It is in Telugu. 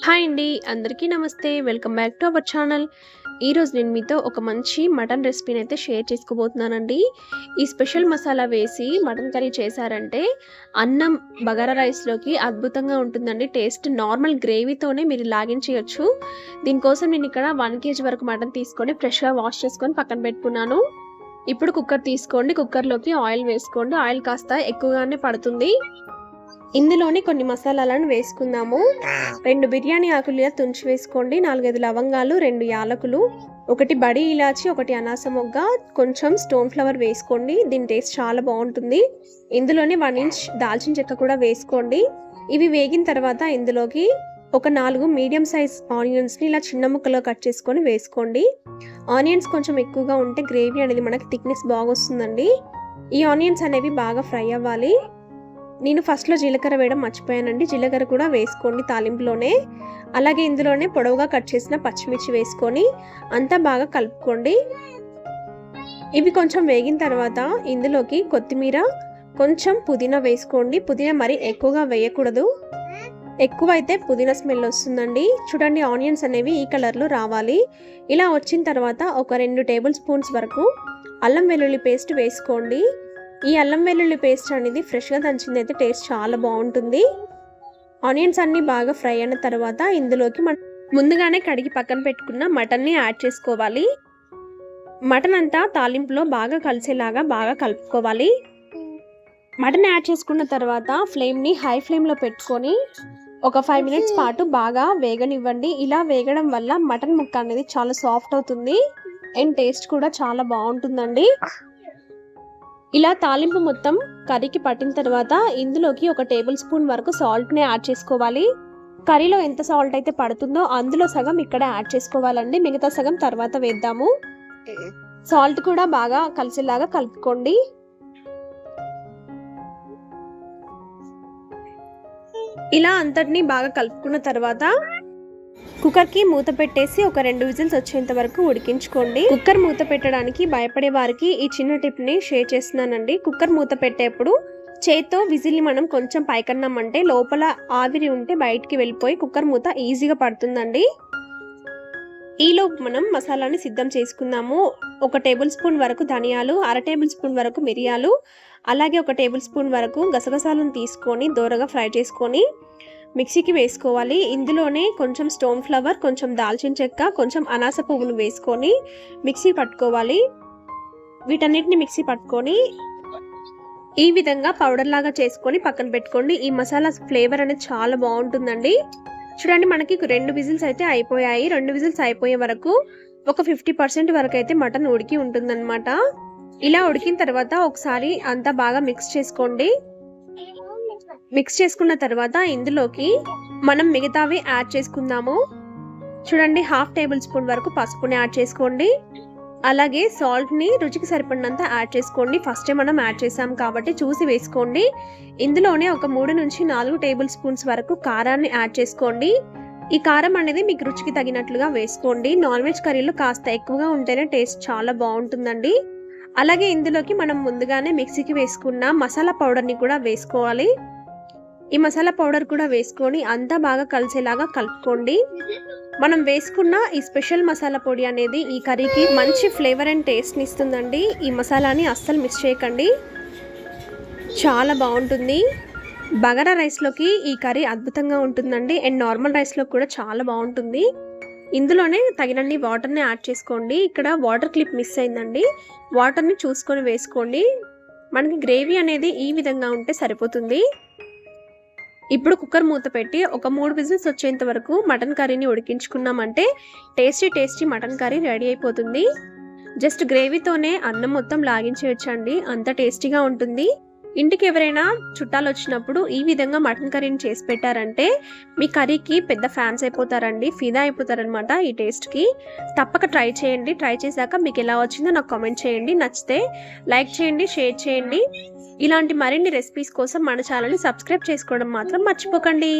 హాయ్ అండి అందరికీ నమస్తే. Welcome back to our channel. ఈరోజు నేను మీతో ఒక మంచి మటన్ రెసిపీని అయితే షేర్ చేసుకోబోతున్నానండి. ఈ స్పెషల్ మసాలా వేసి మటన్ కర్రీ చేశారంటే అన్నం బగారా రైస్లోకి అద్భుతంగా ఉంటుందండి. టేస్ట్ నార్మల్ గ్రేవీతోనే మీరు లాగించేయచ్చు. దీనికోసం నేను ఇక్కడ వన్ కేజీ వరకు మటన్ తీసుకొని ఫ్రెష్గా వాష్ చేసుకొని పక్కన పెట్టుకున్నాను. ఇప్పుడు కుక్కర్ తీసుకోండి. కుక్కర్లోకి ఆయిల్ వేసుకోండి. ఆయిల్ కాస్త ఎక్కువగానే పడుతుంది. ఇందులోని కొన్ని మసాలాలను వేసుకుందాము. రెండు బిర్యానీ ఆకులు తుంచి వేసుకోండి. నాలుగైదు లవంగాలు రెండు యాలకులు ఒకటి బడి ఇలాచి ఒకటి అనాస మొగ్గ కొంచెం స్టోన్ ఫ్లవర్ వేసుకోండి. దీని టేస్ట్ చాలా బాగుంటుంది. ఇందులోనే వన్ ఇంచ్ దాల్చిన చెక్క కూడా వేసుకోండి. ఇవి వేగిన తర్వాత ఇందులోకి ఒక నాలుగు మీడియం సైజ్ ఆనియన్స్ని ఇలా చిన్న ముక్కలుగా కట్ చేసుకొని వేసుకోండి. ఆనియన్స్ కొంచెం ఎక్కువగా ఉంటే గ్రేవీ అనేది మనకి థిక్నెస్ బాగా వస్తుందండి ఈ ఆనియన్స్ అనేవి బాగా ఫ్రై అవ్వాలి. నేను ఫస్ట్లో జీలకర్ర వేయడం మర్చిపోయానండి. జీలకర్ర కూడా వేసుకోండి తాలింపులోనే. అలాగే ఇందులోనే పొడవుగా కట్ చేసిన పచ్చిమిర్చి వేసుకొని అంతా బాగా కలుపుకోండి. ఇవి కొంచెం వేగిన తర్వాత ఇందులోకి కొత్తిమీర కొంచెం పుదీనా వేసుకోండి. పుదీనా మరి ఎక్కువగా వేయకూడదు. ఎక్కువ అయితే పుదీనా స్మెల్ వస్తుందండి. చూడండి ఆనియన్స్ అనేవి ఈ కలర్లో రావాలి. ఇలా వచ్చిన తర్వాత ఒక రెండు టేబుల్ స్పూన్స్ వరకు అల్లం వెల్లుల్లి పేస్ట్ వేసుకోండి. ఈ అల్లం వెల్లుల్లి పేస్ట్ అనేది ఫ్రెష్గా దంచింది అయితే టేస్ట్ చాలా బాగుంటుంది. ఆనియన్స్ అన్నీ బాగా ఫ్రై అయిన తర్వాత ఇందులోకి మన ముందుగానే కడిగి పక్కన పెట్టుకున్న మటన్ని యాడ్ చేసుకోవాలి. మటన్ అంతా తాలింపులో బాగా కలిసేలాగా బాగా కలుపుకోవాలి. మటన్ యాడ్ చేసుకున్న తర్వాత ఫ్లేమ్ని హై ఫ్లేమ్లో పెట్టుకొని ఒక ఫైవ్ మినిట్స్ పాటు బాగా వేగనివ్వండి. ఇలా వేగడం వల్ల మటన్ ముక్క అనేది చాలా సాఫ్ట్ అవుతుంది. అండ్ టేస్ట్ కూడా చాలా బాగుంటుందండి. ఇలా తాలింపు మొత్తం కర్రీకి పట్టిన తర్వాత ఇందులోకి ఒక టేబుల్ స్పూన్ వరకు సాల్ట్ని యాడ్ చేసుకోవాలి. కర్రీలో ఎంత సాల్ట్ అయితే పడుతుందో అందులో సగం ఇక్కడ యాడ్ చేసుకోవాలండి. మిగతా సగం తర్వాత వేద్దాము. సాల్ట్ కూడా బాగా కలిసేలాగా కలుపుకోండి. ఇలా అంతటినీ బాగా కలుపుకున్న తర్వాత కుక్కర్కి మూత పెట్టేసి ఒక రెండు విజిల్స్ వచ్చేంత వరకు ఉడికించుకోండి. కుక్కర్ మూత పెట్టడానికి భయపడే వారికి ఈ చిన్న టిప్ని షేర్ చేస్తున్నానండి. కుక్కర్ మూత పెట్టేప్పుడు చేత్తో విజిల్ని మనం కొంచెం పైకన్నామంటే లోపల ఆవిరి ఉంటే బయటికి వెళ్ళిపోయి కుక్కర్ మూత ఈజీగా పడుతుందండి. ఈలోపు మనం మసాలాని సిద్ధం చేసుకుందాము. ఒక టేబుల్ స్పూన్ వరకు ధనియాలు అర టేబుల్ స్పూన్ వరకు మిరియాలు అలాగే ఒక టేబుల్ స్పూన్ వరకు గసగసాలను తీసుకొని దూరగా ఫ్రై చేసుకొని మిక్సీకి వేసుకోవాలి. ఇందులోనే కొంచెం స్టోన్ ఫ్లవర్ కొంచెం దాల్చిన చెక్క కొంచెం అనాస పువ్వులు వేసుకొని మిక్సీ పట్టుకోవాలి. వీటన్నిటిని మిక్సీ పట్టుకొని ఈ విధంగా పౌడర్ లాగా చేసుకొని పక్కన పెట్టుకోండి. ఈ మసాలా ఫ్లేవర్ అనేది చాలా బాగుంటుందండి. చూడండి మనకి రెండు విజిల్స్ అయితే అయిపోయాయి. రెండు విజిల్స్ అయిపోయే వరకు ఒక ఫిఫ్టీ పర్సెంట్ వరకు అయితే మటన్ ఉడికి ఉంటుందన్నమాట. ఇలా ఉడికిన తర్వాత ఒకసారి అంతా బాగా మిక్స్ చేసుకోండి. మిక్స్ చేసుకున్న తర్వాత ఇందులోకి మనం మిగతావి యాడ్ చేసుకుందాము. చూడండి హాఫ్ టేబుల్ స్పూన్ వరకు పసుపుని యాడ్ చేసుకోండి. అలాగే సాల్ట్ని రుచికి సరిపడినంత యాడ్ చేసుకోండి. ఫస్టే మనం యాడ్ చేసాం కాబట్టి చూసి వేసుకోండి. ఇందులోనే ఒక మూడు నుంచి నాలుగు టేబుల్ స్పూన్స్ వరకు కారాన్ని యాడ్ చేసుకోండి. ఈ కారం అనేది మీకు రుచికి తగినట్లుగా వేసుకోండి. నాన్ వెజ్ కర్రీలో కాస్త ఎక్కువగా ఉంటేనే టేస్ట్ చాలా బాగుంటుందండి. అలాగే ఇందులోకి మనం ముందుగానే మిక్సీకి వేసుకున్న మసాలా పౌడర్ని కూడా వేసుకోవాలి. ఈ మసాలా పౌడర్ కూడా వేసుకొని అంతా బాగా కలిసేలాగా కలుపుకోండి. మనం వేసుకున్న ఈ స్పెషల్ మసాలా పొడి అనేది ఈ కర్రీకి మంచి ఫ్లేవర్ అండ్ టేస్ట్ని ఇస్తుందండి. ఈ మసాలాని అస్సలు మిస్ చేయకండి. చాలా బాగుంటుంది. బగారా రైస్లోకి ఈ కర్రీ అద్భుతంగా ఉంటుందండి. అండ్ నార్మల్ రైస్లో కూడా చాలా బాగుంటుంది. ఇందులోనే తగినన్ని వాటర్ని యాడ్ చేసుకోండి. ఇక్కడ వాటర్ క్లిప్ మిస్ అయిందండి. వాటర్ని చూసుకొని వేసుకోండి. మనకి గ్రేవీ అనేది ఈ విధంగా ఉంటే సరిపోతుంది. ఇప్పుడు కుక్కర్ మూత పెట్టి ఒక మూడు విజిల్స్ వచ్చేంత వరకు మటన్ కర్రీని ఉడికించుకున్నామంటే tasty tasty mutton curry ready అయిపోతుంది. జస్ట్ గ్రేవీతోనే అన్నం మొత్తం లాగించేయచ్చండి. అంత టేస్టీగా ఉంటుంది. ఇంటికి ఎవరైనా చుట్టాలు వచ్చినప్పుడు ఈ విధంగా మటన్ కర్రీని చేసి పెట్టారంటే మీ కర్రీకి పెద్ద ఫ్యాన్స్ అయిపోతారండి ఫిదా అయిపోతారనమాట ఈ టేస్ట్కి. తప్పక ట్రై చేయండి ట్రై చేశాక మీకు ఎలా వచ్చిందో నాకు కామెంట్ చేయండి. నచ్చితే లైక్ చేయండి షేర్ చేయండి. ఇలాంటి మరిన్ని రెసిపీస్ కోసం మన ఛానల్ని సబ్స్క్రైబ్ చేసుకోవడం మాత్రం మర్చిపోకండి.